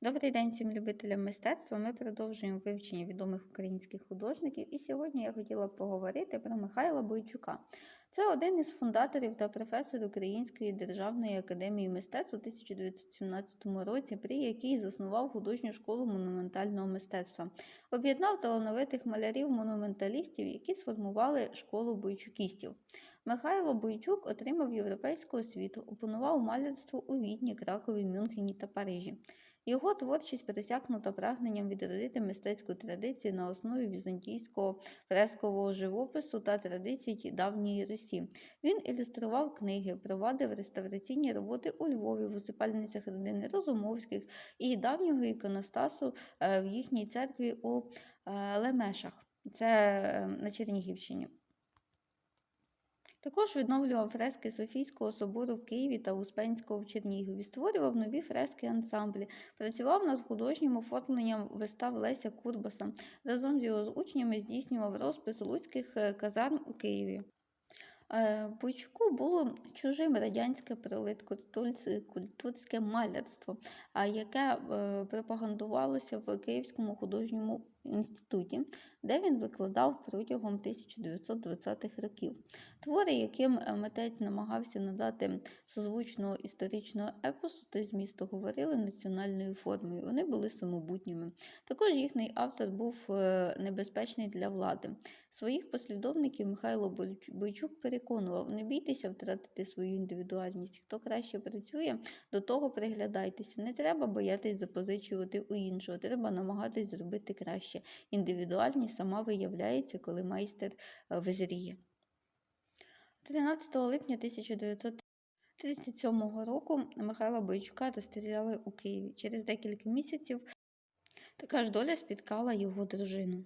Добрий день всім любителям мистецтва. Ми продовжуємо вивчення відомих українських художників. І сьогодні я хотіла поговорити про Михайла Бойчука. Це один із фундаторів та професор Української державної академії мистецтв у 1917 році, при якій заснував художню школу монументального мистецтва. Об'єднав талановитих малярів-монументалістів, які сформували школу бойчукістів. Михайло Бойчук отримав європейську освіту, опанував малярство у Відні, Кракові, Мюнхені та Парижі. Його творчість пересякнута прагненням відродити мистецьку традицію на основі візантійського фрескового живопису та традицій давньої Русі. Він ілюстрував книги, провадив реставраційні роботи у Львові, в усипальницях родини Розумовських і давнього іконостасу е, в їхній церкві у е, Лемешах. Це е, на Чернігівщині. Також відновлював фрески Софійського собору в Києві та Успенського в Чернігові, створював нові фрески ансамблі, працював над художнім оформленням вистав Леся Курбаса. Разом з його з учнями здійснював розпис луцьких е, казарм у Києві. Е, Бойчуку було чужим радянське пролеткультурське малярство, яке е, пропагандувалося в Київському художньому інституті, де він викладав протягом 1920-х років. Твори, яким е, митець намагався надати созвучного історичного епосу та змісту, говорили національною формою. Вони були самобутніми. Також їхній автор був е, небезпечний для влади. Своїх послідовників Михайло Бойчук переконував: не бійтеся втратити свою індивідуальність. Хто краще працює, до того приглядайтеся. Не треба боятись запозичувати у іншого, треба намагатись зробити краще. Індивідуальність сама виявляється, коли майстер е, визріє. 13 липня 1937 року Михайла Бойчука розстріляли у Києві. Через декілька місяців така ж доля спіткала його дружину.